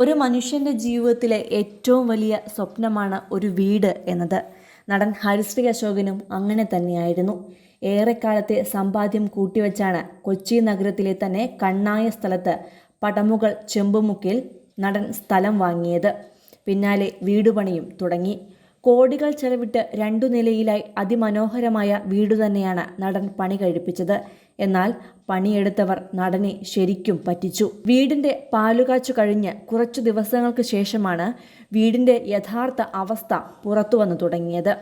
ഒരു മനുഷ്യന്റെ ജീവിതത്തിലെ ഏറ്റവും വലിയ സ്വപ്നമാണ് ഒരു വീട് എന്നത്. നടൻ ഹരിശ്രീ അശോകനും അങ്ങനെ തന്നെയായിരുന്നു. ഏറെക്കാലത്തെ സമ്പാദ്യം കൂട്ടിവെച്ചാണ് കൊച്ചി നഗരത്തിലെ തന്നെ കണ്ണായ സ്ഥലത്ത് പടമുകൾ ചെമ്പുമുക്കിൽ നടൻ സ്ഥലം വാങ്ങിയത്. പിന്നാലെ വീടുപണിയും തുടങ്ങി. കോടികൾ ചെലവിട്ട് രണ്ടു നിലയിലായി അതിമനോഹരമായ വീടു തന്നെയാണ് നടൻ പണി കഴിപ്പിച്ചത്. എന്നാൽ പണിയെടുത്തവർ നടനെ ശരിക്കും പറ്റിച്ചു. വീടിന്റെ പാലുകാച്ചു കഴിഞ്ഞ് കുറച്ചു ദിവസങ്ങൾക്ക് ശേഷമാണ് വീടിന്റെ യഥാർത്ഥ അവസ്ഥ പുറത്തു വന്നു തുടങ്ങിയത്.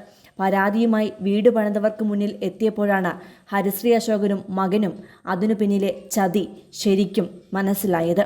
പരാതിയുമായി വീട് പണിതവർക്ക് മുന്നിൽ എത്തിയപ്പോഴാണ് ഹരിശ്രീ അശോകനും മകനും അതിനു പിന്നിലെ ചതി ശരിക്കും മനസ്സിലായത്.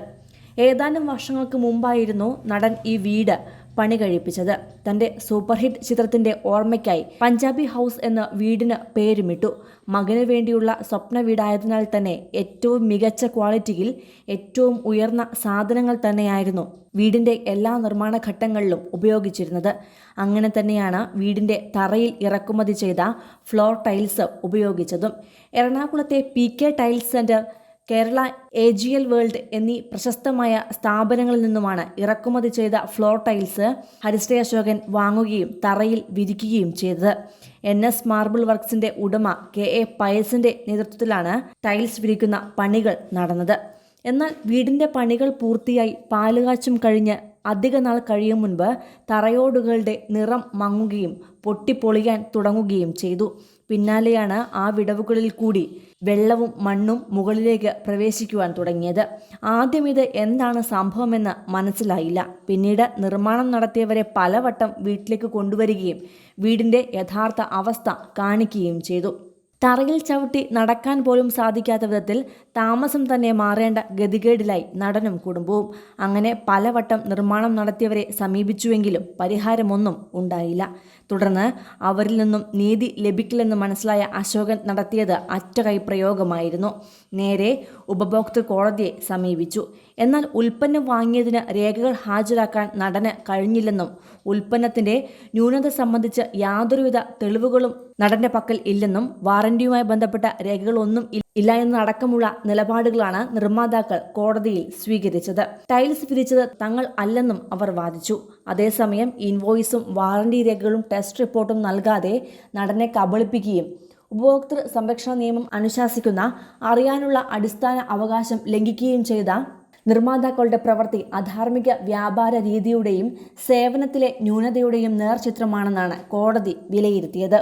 ഏതാനും വർഷങ്ങൾക്ക് മുമ്പായിരുന്നു നടൻ ഈ വീട് പണി കഴിപ്പിച്ചത്. തന്റെ സൂപ്പർഹിറ്റ് ചിത്രത്തിന്റെ ഓർമ്മയ്ക്കായി പഞ്ചാബി ഹൗസ് എന്ന വീടിന് പേരുമിട്ടു. മകന് വേണ്ടിയുള്ള സ്വപ്ന വീടായതിനാൽ തന്നെ ഏറ്റവും മികച്ച ക്വാളിറ്റിയിൽ ഏറ്റവും ഉയർന്ന സാധനങ്ങൾ തന്നെയായിരുന്നു വീടിന്റെ എല്ലാ നിർമ്മാണ ഘട്ടങ്ങളിലും ഉപയോഗിച്ചിരുന്നത്. അങ്ങനെ തന്നെയാണ് വീടിന്റെ തറയിൽ ഇറക്കുമതി ചെയ്ത ഫ്ലോർ ടൈൽസ് ഉപയോഗിച്ചതും. എറണാകുളത്തെ P K tiles centre Kerala A G L world എന്നീ പ്രശസ്തമായ സ്ഥാപനങ്ങളിൽ നിന്നുമാണ് ഇറക്കുമതി ചെയ്ത ഫ്ലോർ ടൈൽസ് ഹരിശ്രീ അശോകൻ വാങ്ങുകയും തറയിൽ വിരിക്കുകയും ചെയ്തത്. എൻ എസ് മാർബിൾ വർക്ക്സിന്റെ ഉടമ കെ എ പയസിന്റെ നേതൃത്വത്തിലാണ് ടൈൽസ് വിരിക്കുന്ന പണികൾ നടന്നത്. എന്നാൽ വീടിന്റെ പണികൾ പൂർത്തിയായി പാലുകാച്ചും കഴിഞ്ഞ് അധിക നാൾ കഴിയും മുൻപ് തറയോടുകളുടെ നിറം മങ്ങുകയും പൊട്ടിപ്പൊളിയാൻ തുടങ്ങുകയും ചെയ്തു. പിന്നാലെയാണ് ആ വിടവുകളിൽ കൂടി വെള്ളവും മണ്ണും മുകളിലേക്ക് പ്രവേശിക്കുവാൻ തുടങ്ങിയത്. ആദ്യം ഇത് എന്താണ് സംഭവമെന്ന് മനസ്സിലായില്ല. പിന്നീട് നിർമ്മാണം നടത്തിയവരെ പലവട്ടം വീട്ടിലേക്ക് കൊണ്ടുവരികയും വീടിന്റെ യഥാർത്ഥ അവസ്ഥ കാണിക്കുകയും ചെയ്തു. തറയിൽ ചവിട്ടി നടക്കാൻ പോലും സാധിക്കാത്ത വിധത്തിൽ താമസം തന്നെ മാറേണ്ട ഗതികേടിലായി നടനും കുടുംബവും. അങ്ങനെ പലവട്ടം നിർമ്മാണം നടത്തിയവരെ സമീപിച്ചുവെങ്കിലും പരിഹാരമൊന്നും ഉണ്ടായില്ല. തുടർന്ന് അവരിൽ നിന്നും നീതി ലഭിക്കില്ലെന്ന് മനസ്സിലായ അശോകൻ നടത്തിയത് അറ്റകൈ പ്രയോഗമായിരുന്നു നേരെ ഉപഭോക്തൃ കോടതിയെ സമീപിച്ചു. എന്നാൽ ഉൽപ്പന്നം വാങ്ങിയതിന് രേഖകൾ ഹാജരാക്കാൻ നടന് കഴിഞ്ഞില്ലെന്നും ഉൽപ്പന്നത്തിന്റെ ന്യൂനത സംബന്ധിച്ച് യാതൊരുവിധ തെളിവുകളും നടന്റെ പക്കൽ ഇല്ലെന്നും വാറന്റിയുമായി ബന്ധപ്പെട്ട രേഖകളൊന്നും ഇല്ല എന്നടക്കമുള്ള നിലപാടുകളാണ് നിർമ്മാതാക്കൾ കോടതിയിൽ സ്വീകരിച്ചത്. ടൈൽസ് വിരിച്ചത് തങ്ങൾ അല്ലെന്നും അവർ വാദിച്ചു. അതേസമയം ഇൻവോയ്സും വാറന്റി രേഖകളും ടെസ്റ്റ് റിപ്പോർട്ടും നൽകാതെ നടനെ കബളിപ്പിക്കുകയും ഉപഭോക്തൃ സംരക്ഷണ നിയമം അനുശാസിക്കുന്ന അറിയാനുള്ള അടിസ്ഥാന അവകാശം ലംഘിക്കുകയും ചെയ്ത നിർമ്മാതാക്കളുടെ പ്രവൃത്തി അധാർമിക വ്യാപാര രീതിയുടെയും സേവനത്തിലെ ന്യൂനതയുടെയും നേർചിത്രമാണെന്നാണ് കോടതി വിലയിരുത്തിയത്.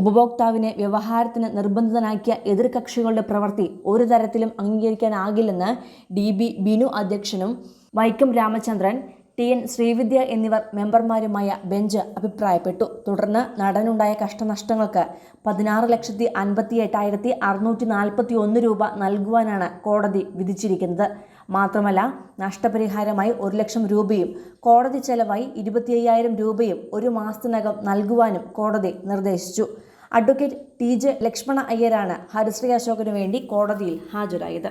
ഉപഭോക്താവിനെ വ്യവഹാരത്തിന് നിർബന്ധിതനാക്കിയ എതിർകക്ഷികളുടെ പ്രവൃത്തി ഒരു തരത്തിലും അംഗീകരിക്കാനാകില്ലെന്ന് ഡി ബി ബിനു അധ്യക്ഷനും വൈക്കം രാമചന്ദ്രൻ ടി എൻ ശ്രീവിദ്യ എന്നിവർ മെമ്പർമാരുമായ ബെഞ്ച് അഭിപ്രായപ്പെട്ടു. തുടർന്ന് നടനുണ്ടായ കഷ്ടനഷ്ടങ്ങൾക്ക് പതിനാറ് ലക്ഷത്തി അൻപത്തി എട്ടായിരത്തി അറുന്നൂറ്റി നാൽപ്പത്തി ഒന്ന് രൂപ നൽകുവാനാണ് കോടതി വിധിച്ചിരിക്കുന്നത്. മാത്രമല്ല നഷ്ടപരിഹാരമായി ഒരു ലക്ഷം രൂപയും കോടതി ചെലവായി ഇരുപത്തി അയ്യായിരം രൂപയും ഒരു മാസത്തിനകം നൽകുവാനും കോടതി നിർദ്ദേശിച്ചു. അഡ്വക്കേറ്റ് ടി ജെ ലക്ഷ്മണ അയ്യരാണ് ഹരിശ്രീ അശോകന് വേണ്ടി കോടതിയിൽ ഹാജരായത്.